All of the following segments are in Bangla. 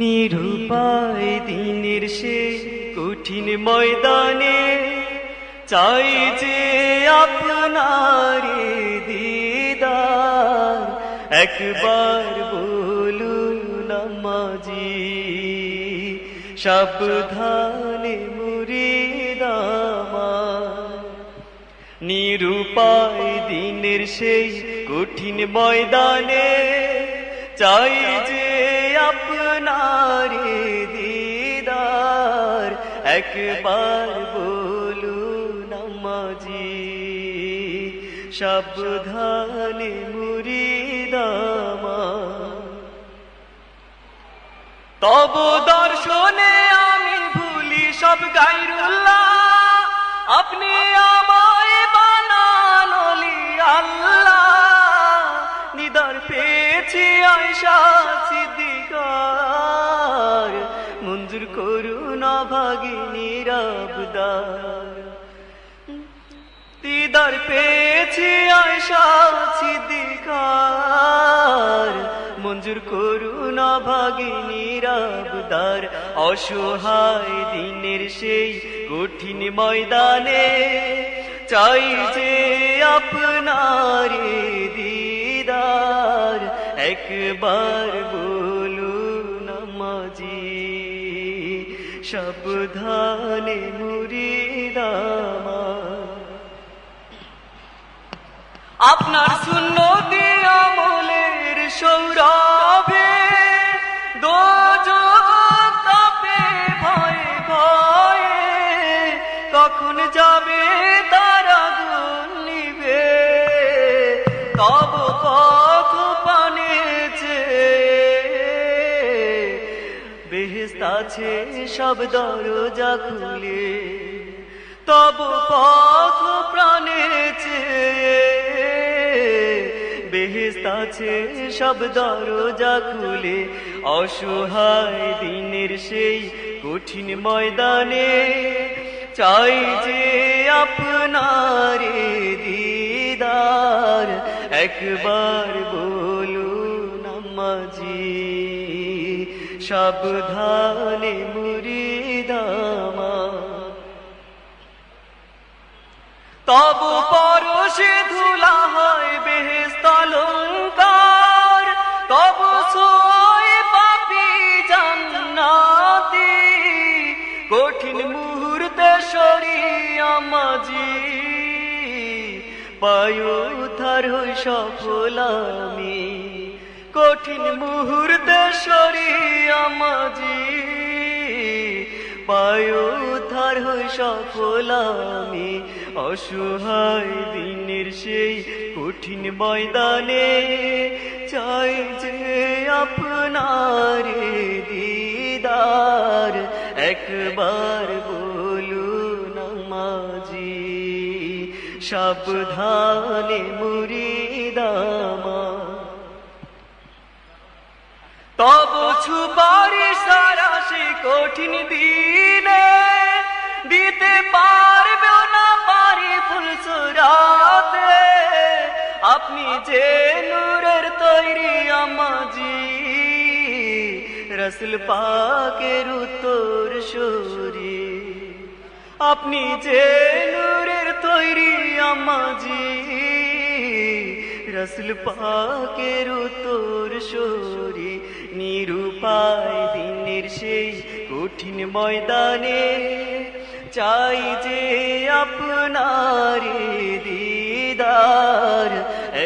নিরুপায় দিনের সে কঠিন ময়দানে, চাই যে আপনার দিদার, একবার বলুন নামাজি, সাবধানে মুরিদামার নিরুপায় দিনের সেই কঠিন ময়দানে, চাই যে একবার বলুন আমাজি, সাবধানে মুরিদামা তব দর্শনে আমি ভুলি সব গাইরুল্লাহ, আপনি আমায় বানানলি আল্লাহ। নিদার পেয়েছি আয়সা সিদ্দিকার। দিদার পেয়েছি আয়সা সিদ্দিকার। মঞ্জুর করুন ভাগিনী রাবদার, অসহায় দিনের সেই কঠিন ময়দানে। চাই যে আপনার দিদার, একবার বলুন মাজি সাবধানে মুরিদামা আপনার সুন্নতি আমলের সৌরভে তাপে ভয়ে ভয়ে কখন যাবে তারা গুণ নিবে তব পথ পানেছে বেহেস্ত আছে সব দরজা খুলে। তব পথ প্রাণেছে বেহেস্ত সব দরজা খুলে। অসহায় দিনের সেই কঠিন ময়দানে চাই যে আপনার দিদার। একবার বলুন আমাজি সাবধানে মুরিদামা তব পরশে ধুলা পায়ু থার হই সফল আমি। কঠিন মুহূর্তে সরি আমাজি। পায়ু থার হই সফল আমি। অসহায় দিনের সেই কঠিন ময়দানে চাই যে আপনার দিদার। একবার সাবধানে মুরিদামা। তব ছুপারি সারা সে কঠিন দিনে দিতে পারবে না পারি ফুল সুরাতে আপনি যে নূরের তৈরি আমাজি, রসুল পাকের উত্তর সুরি আপনি যে নূরের তৈরি আমাজি। রসুল পাকের তোর সরি নিরুপায় দিনের সেই কঠিন ময়দানে চাই যে আপনার দিদার,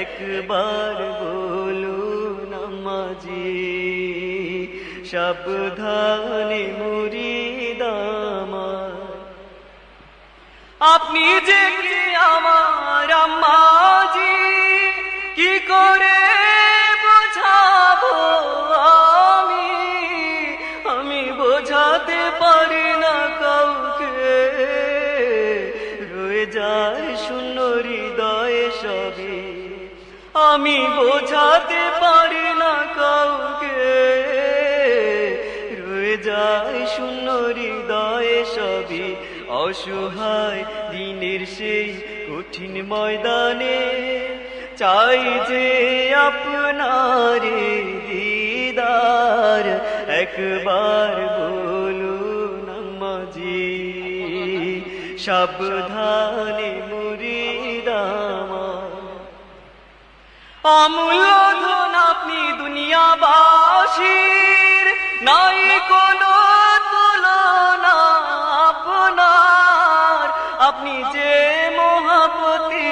একবার বলুন আমাজি। সাবধানে মুরিদামার আপনি যে আমার আম্মাজি, কি করে বোঝাবো আমি? আমি বোঝাতে পারি না কাউকে। রয়ে যায় শূন্য হৃদয়ে সবে আমি বোঝাতে পারি না কাউকে। রয়ে যায় শূন্য হৃদয়ে সবই। অসহায় দিনের সেই কঠিন ময়দানে, চাই যে আপনার দিদার, একবার বলুন মাঝি সাবধানে মুরিদামা অমূল্য ধন আপনি দুনিয়াবাসীর যে মহাপতি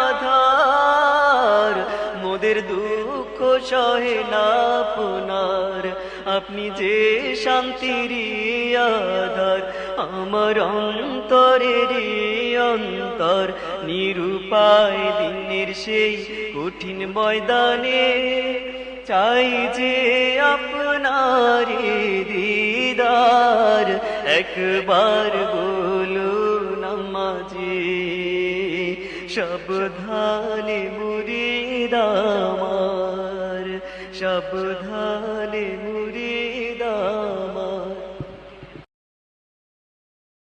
আধার। মোদের দুঃখ সহে না আপনার আপনি যে শান্তির আধার, আমার অন্তরের অন্তর। নিরুপায় দিনের সেই কঠিন ময়দানে চাই যে আপনার দিদার। একবার বলুন সাবধানে মুরিদামার সাবধানে মুরিদামার